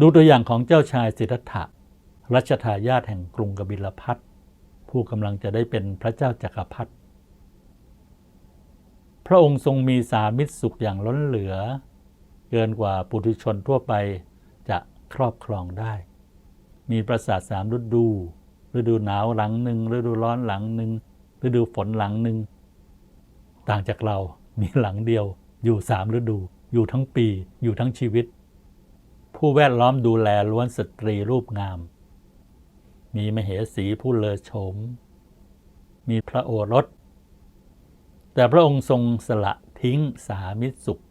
ดูตัวอย่างของเจ้าชายสิทธัตถะรัชทายาทแห่งกรุงกบิลพัทผู้กำลังจะได้เป็นพระเจ้าจักรพรรดิพระองค์ทรงมีสามิตรสุขอย่างล้นเหลือ เกินกว่าปุถุชนทั่วไปจะครอบครองได้ มีประสาทสามฤดู ฤดูหนาวหลังหนึ่งฤดูร้อนหลังหนึ่งฤดูฝนหลังหนึ่งต่างจากเรามีหลังเดียวอยู่สามฤดู อยู่ทั้งปี อยู่ทั้งชีวิต ผู้แวดล้อมดูแลล้วนสตรีรูปงาม มีมเหสีผู้เลอโฉม มีพระโอรส แต่พระองค์ทรงสละทิ้งสามิตรสุข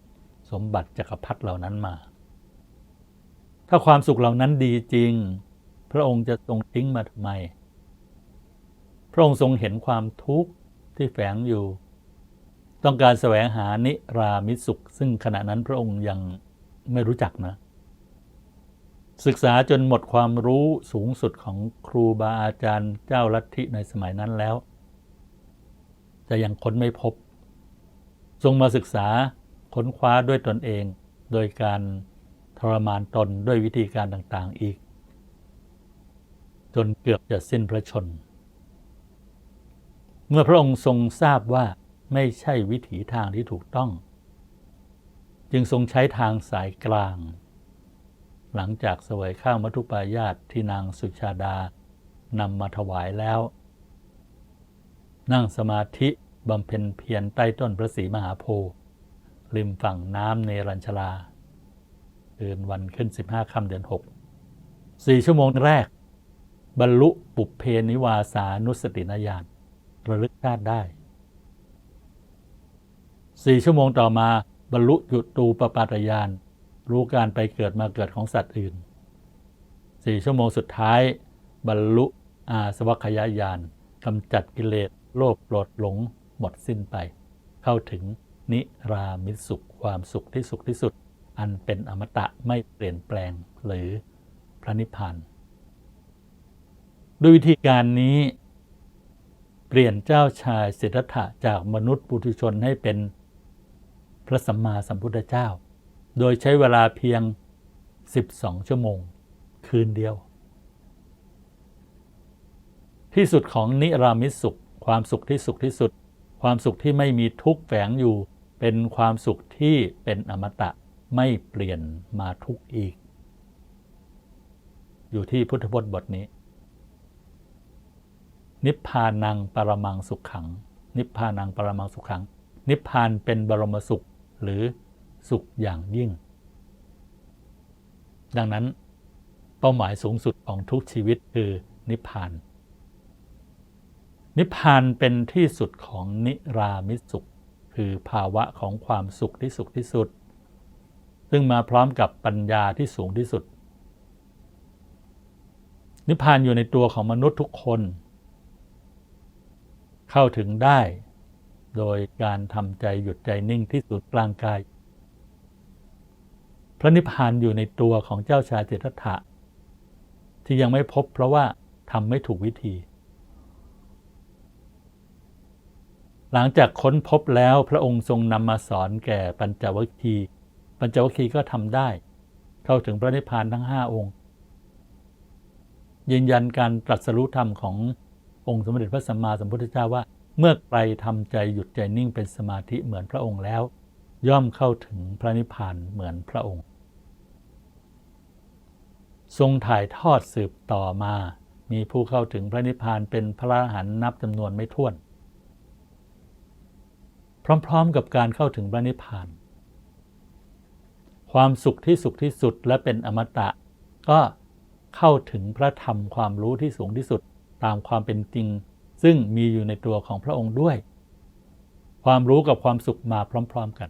สมบัติจักรพรรดิเหล่านั้นมา ถ้าความสุขเหล่านั้นดีจริง พระองค์จะทรงทิ้งมาทำไม พระองค์ทรงเห็นความทุกข์ที่แฝงอยู่ ต้องการแสวงหานิรามิตสุข ซึ่งขณะนั้นพระองค์ยังไม่รู้จักนะ ศึกษาจนหมดความรู้สูงสุดของครูบาอาจารย์เจ้าลัทธิในสมัยนั้นแล้วแต่ยังค้นไม่พบ ทรงมาศึกษาค้นคว้าด้วยตนเอง โดยการทรมานตนด้วยวิธีการต่างๆอีก จนเกือบจะสิ้นพระชน เมื่อพระองค์ทรงทราบว่าไม่ใช่วิถีทางที่ถูกต้อง จึงทรงใช้ทางสายกลาง หลังจากเสวยข้าวมัทุปายาตที่นางสุชาดานำมาถวายแล้ว นั่งสมาธิบำเพ็ญเพียรใต้ต้นพระศรีมหาโพธิ์ริมฝั่งน้ำเนรัญชลาเดือนวันขึ้น 15ค่ำเดือน6สี่ชั่วโมงแรก บรรลุปุเพนิวาสานุสตินญาณระลึกชาติได้สี่ชั่วโมงต่อมาบรรลุยุดตูปปาตยาน รู้การไปเกิดมาเกิดของสัตว์อื่นสี่ชั่วโมงสุดท้าย บรรลุอาสวัคยายานกำจัดกิเลสโลภโกรธหลงหมดสิ้นไป เข้าถึงนิรามิสุขความสุขที่สุขที่สุด อันเป็นอมตะไม่เปลี่ยนแปลงหรือพระนิพพานด้วยวิธีการนี้เปลี่ยนเจ้าชายสิทธัตถะจากมนุษย์ปุถุชนให้เป็นพระสัมมาสัมพุทธเจ้า โดยใช้เวลาเพียง 12 ชั่วโมง คืนเดียว ที่สุดของนิรามิตสุข ความสุขที่สุขที่สุด ความสุขที่ไม่มีทุกข์แฝงอยู่ เป็นความสุขที่เป็นอมตะไม่เปลี่ยนมาทุกข์อีก อยู่ที่พุทธพจน์บทนี้ นิพพานังปรมังสุขขัง นิพพานังปรมังสุขขัง นิพพานเป็นบรมสุขหรือ สุขอย่างยิ่ง ดังนั้น เป้าหมายสูงสุดของทุกชีวิตคือนิพพาน นิพพานเป็นที่สุดของนิรามิสุข คือภาวะของความสุขที่สุขที่สุด ซึ่งมาพร้อมกับปัญญาที่สูงที่สุด นิพพานอยู่ในตัวของมนุษย์ทุกคน เข้าถึงได้โดยการทำใจหยุดใจนิ่งที่สุดกลางกาย พระนิพพานอยู่ในตัวของเจ้าชายเจตถะที่ยังไม่พบเพราะว่าทำไม่ถูกวิธี หลังจากค้นพบแล้วพระองค์ทรงนำมาสอนแก่ปัญจวัคคีย์ปัญจวัคคีย์ก็ทำได้ เข้าถึงพระนิพพานทั้งห้าองค์ ยืนยันการตรัสรู้ธรรมขององค์สมเด็จพระสัมมาสัมพุทธเจ้าว่า เมื่อใครทำใจหยุดใจนิ่งเป็นสมาธิเหมือนพระองค์แล้ว ย่อมเข้าถึงพระนิพพานเหมือนพระองค์ ทรงถ่ายทอดสืบต่อมา มีผู้เข้าถึงพระนิพพานเป็นพระอรหันต์นับจำนวนไม่ถ้วน พร้อมๆกับการเข้าถึงพระนิพพาน ความสุขที่สุขที่สุดและเป็นอมตะ ก็เข้าถึงพระธรรมความรู้ที่สูงที่สุดตามความเป็นจริง ซึ่งมีอยู่ในตัวของพระองค์ด้วย ความรู้กับความสุขมาพร้อม ๆกัน